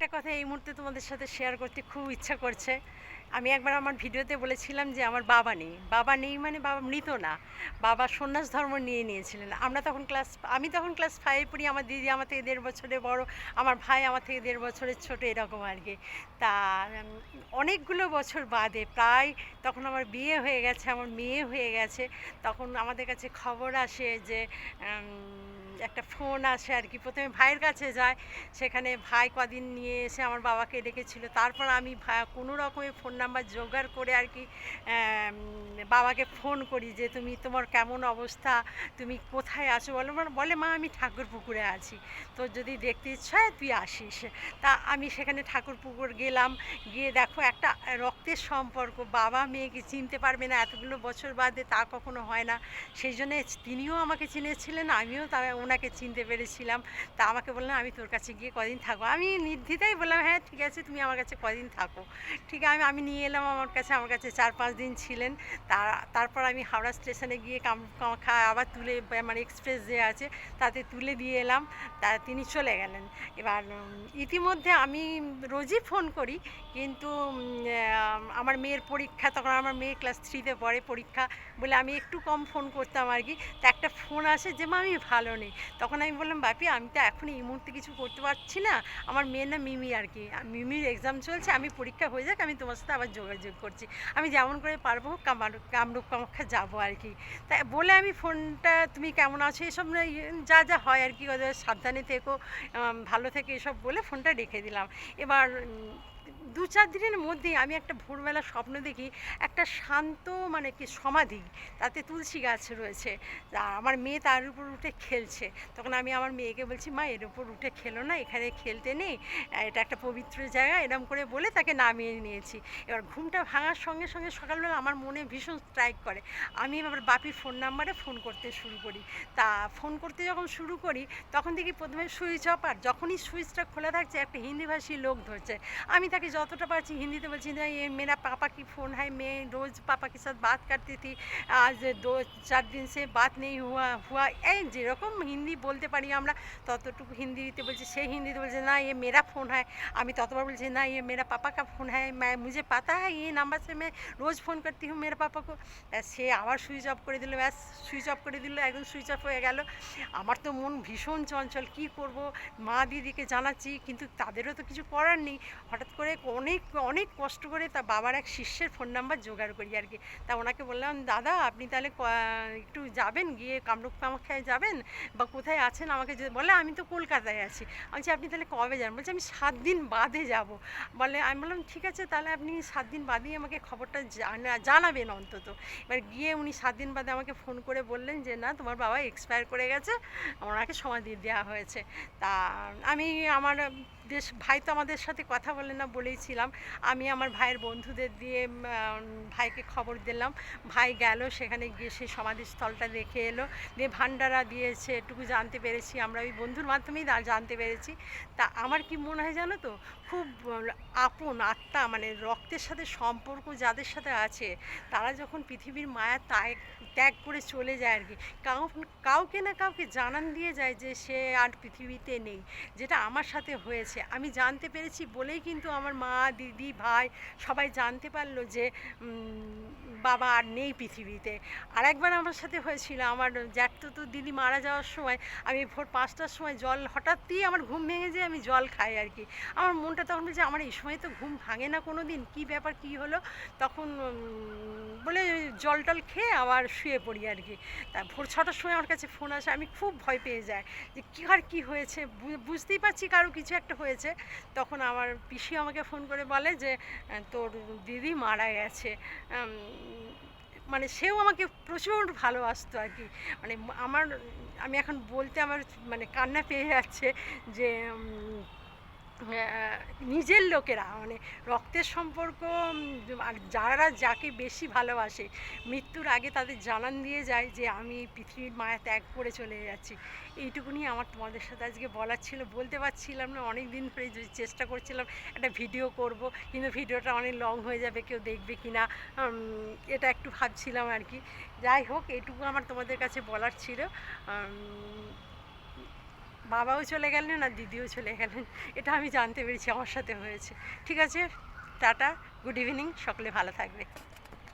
একটা কথা এই মুহূর্তে তোমাদের সাথে শেয়ার করতে খুব ইচ্ছা করছে। আমি একবার আমার ভিডিওতে বলেছিলাম যে আমার বাবা নেই। বাবা নেই মানে বাবা মৃত না। বাবা সন্ন্যাস ধর্ম নিয়ে নিয়েছিলেন। আমরা তখন ক্লাস আমি তখন ক্লাস ফাইভে পড়ি। আমার দিদি আমার থেকে দেড় বছরে বড়। আমার ভাই আমার থেকে দেড় বছরের ছোট এরকম আর কি। তা অনেকগুলো বছর বাদে প্রায় তখন আমার বিয়ে হয়ে গেছে, আমার মেয়ে হয়ে গেছে। তখন আমাদের কাছে খবর আসে যে একটা ফোন আসে আর কি। প্রথমে ভাইয়ের কাছে যায়, সেখানে ভাই কদিন নিয়ে এসে আমার বাবাকে ডেকেছিল। তারপর আমি কোনো রকমের ফোন নাম্বার জোগাড় করে আর কি বাবাকে ফোন করি যে, তুমি তোমার কেমন অবস্থা? তুমি কোথায় আছো? বলো বলে, মা, আমি ঠাকুর পুকুরে আছি। তোর যদি দেখতে ইচ্ছা হয়, তুই আসিস। তা আমি সেখানে ঠাকুর পুকুর গেলাম। গিয়ে দেখো, একটা রক্তের সম্পর্ক। বাবা মেয়েকে চিনতে পারবে না এতগুলো বছর বাদে, তা কখনো হয় না। সেই জন্যে তিনিও আমাকে চিনেছিলেন, আমিও তা ওনাকে চিনতে পেরেছিলাম। তা আমাকে বললেন, আমি তোর কাছে গিয়ে কদিন থাকব? আমি নির্দ্বিধাই বললাম হ্যাঁ ঠিক আছে, তুমি আমার কাছে কদিন থাকো। ঠিক আমি আমি নিয়ে এলাম, আমার কাছে আমার কাছে চার পাঁচ দিন ছিলেন। তারপর আমি হাওড়া স্টেশনে গিয়ে কামাখ্যা আবার তুলে মানে এক্সপ্রেস যে আছে, তাতে তুলে দিয়ে এলাম। তা তিনি চলে গেলেন। এবার ইতিমধ্যে আমি রোজই ফোন করি, কিন্তু আমার মেয়ের পরীক্ষা, তখন আমার মেয়ে ক্লাস থ্রিতে পড়ে পরীক্ষা বলে আমি একটু কম ফোন করতাম আর কি। তা একটা ফোন আসে যে, মা, আমি ভালো নেই। তখন আমি বললাম, বাপি, আমি তো এখন এই মুহূর্তে কিছু করতে পারছি না। আমার মেয়ের না মিমি আর কি। মিমির এক্সাম চলছে, আমি পরীক্ষা হয়ে যাক, আমি তোমার সাথে আবার যোগাযোগ করছি। আমি যেমন করে পারব কামার কামরূপ কামাখ্যা যাব আর কি। তাই বলে আমি ফোনটা, তুমি কেমন আছো? এসব ইয়ে যা যা হয় আর কি সাবধানে থেকো ভালো থেকে এসব বলে ফোনটা রেখে দিলাম। এবার দু চার দিনের মধ্যেই আমি একটা ভোরবেলা স্বপ্ন দেখি, একটা শান্ত মানে কি সমাধি, তাতে তুলসী গাছ রয়েছে। আমার মেয়ে তার উপর উঠে খেলছে। তখন আমি আমার মেয়েকে বলছি, মা, এর উপর উঠে খেলো না, এখানে খেলতে নেই। এটা একটা পবিত্র জায়গা। এরম করে বলে তাকে নামিয়ে নিয়েছি। এবার ঘুমটা ভাঙার সঙ্গে সঙ্গে সকালবেলা আমার মনে ভীষণ স্ট্রাইক করে। আমি আবার বাপির ফোন নাম্বারে ফোন করতে শুরু করি। তা ফোন করতে যখন শুরু করি, তখন দেখি প্রথমে সুইচ অফ আর যখনই সুইচটা খোলা থাকছে, একটা হিন্দিভাষী লোক ধরছে। আমি তাকে যতটা পারছি হিন্দিতে বলছি না ये मेरा पापा की फ़ोन है मैं रोज़ पापा के साथ बात करती थी आज दो চার দিন সে বাত নেই হুয়া হুয়া এই যেরকম হিন্দি বলতে পারি আমরা ততটুকু হিন্দিতে বলছি সে হিন্দিতে বলছে না ये मेरा फ़ोन है আমি ততবার বলছি না ये मेरा पापा का फ़ोन है मैं मुझे पता है ये नंबर से मैं रोज़ फ़ोन करती हूँ मेरे पापा को ব্যাস সে আবার সুইচ অফ করে দিল ব্যাস সুইচ অফ করে দিল একদম সুইচ অফ হয়ে গেল আমার তো মন ভীষণ চঞ্চল কি করব মা দিদিকে জানাচ্ছি কিন্তু তাদেরও তো কিছু করার নেই হঠাৎ করে অনেক অনেক কষ্ট করে তা বাবার এক শিষ্যের ফোন নাম্বার জোগাড় করি আর কি। তা ওনাকে বললাম, দাদা, আপনি তাহলে একটু যাবেন, গিয়ে কামরূপ কামাখ্যায় যাবেন? বা কোথায় আছেন আমাকে বলে, আমি তো কলকাতায় আছি। আমি আপনি তাহলে কবে যান বলছে, আমি সাত দিন বাদে যাব। বলে, আমি বললাম, ঠিক আছে, তাহলে আপনি সাত দিন বাদেই আমাকে খবরটা জানাবেন অন্তত। এবার গিয়ে উনি সাত দিন বাদে আমাকে ফোন করে বললেন যে, না, তোমার বাবা এক্সপায়ার করে গেছে, ওনাকে সমাধি দেওয়া হয়েছে। তা আমি আমার বেশ ভাই তো আমাদের সাথে কথা বলে না বলেইছিলাম আমি আমার ভাইয়ের বন্ধুদের দিয়ে ভাইকে খবর দিলাম। ভাই গেল, সেখানে গিয়ে সেই সমাধিস্থলটা দেখে এলো। দিয়ে ভান্ডারা দিয়েছে, এটুকু জানতে পেরেছি। আমরা ওই বন্ধুর মাধ্যমেই জানতে পেরেছি। তা আমার কি মনে হয় জানো তো? খুব আপন আত্মা মানে রক্তের সাথে সম্পর্ক যাদের সাথে আছে, তারা যখন পৃথিবীর মায়া ত্যাগ ত্যাগ করে চলে যায় আর কি, কাউ, কাউকে না কাউকে জানান দিয়ে যায় যে সে আর পৃথিবীতে নেই, যেটা আমার সাথে হয়েছে। আমি জানতে পেরেছি বলেই কিন্তু আমার মা, দিদি, ভাই সবাই জানতে পারল যে বাবা আর নেই পৃথিবীতে। আর একবার আমার সাথে হয়েছিল আমার জ্যাঠতো তো দিদি মারা যাওয়ার সময়, আমি ভোর পাঁচটার সময় জল হঠাৎই আমার ঘুম ভেঙে যায়, আমি জল খাই আর কি। আমার মনটা তখন বলছে, আমার এই সময় তো ঘুম ভাঙে না কোনো দিন কী ব্যাপার, কী হলো? তখন বলে জল টল খেয়ে আবার শুয়ে পড়ি আর কি। তা ভোর ছটার সময় আমার কাছে ফোন আসে, আমি খুব ভয় পেয়ে যাই যে, কী আর কী হয়েছে? বুঝতেই পারছি কারও কিছু একটা হয়েছে, তখন আমার পিসি আমাকে ফোন করে বলে যে, তোর দিদি মারা গেছে। মানে সেও আমাকে প্রচণ্ড ভালোবাসতো আর কি। মানে আমার, আমি এখন বলতে আমার মানে কান্না পেয়ে যাচ্ছে যে নিজের লোকেরা মানে রক্তের সম্পর্ক আর যারা যাকে বেশি ভালোবাসে, মৃত্যুর আগে তাদের জানান দিয়ে যায় যে, আমি পৃথিবীর মায়া ত্যাগ করে চলে যাচ্ছি। এইটুকুনি আমার তোমাদের সাথে আজকে বলার ছিল। বলতে পারছিলাম না অনেক দিন ধরে চেষ্টা করছিলাম একটা ভিডিও করব, কিন্তু ভিডিওটা অনেক লং হয়ে যাবে, কেউ দেখবে কি না এটা একটু ভাবছিলাম আর কি। যাই হোক, এইটুকু আমার তোমাদের কাছে বলার ছিল। বাবাও চলে গেলেন আর দিদিও চলে গেলেন। এটা আমি জানতে পেরেছি, আমার সাথে হয়েছে। ঠিক আছে? টাটা, গুড ইভিনিং, সকলে ভালো থাকবে।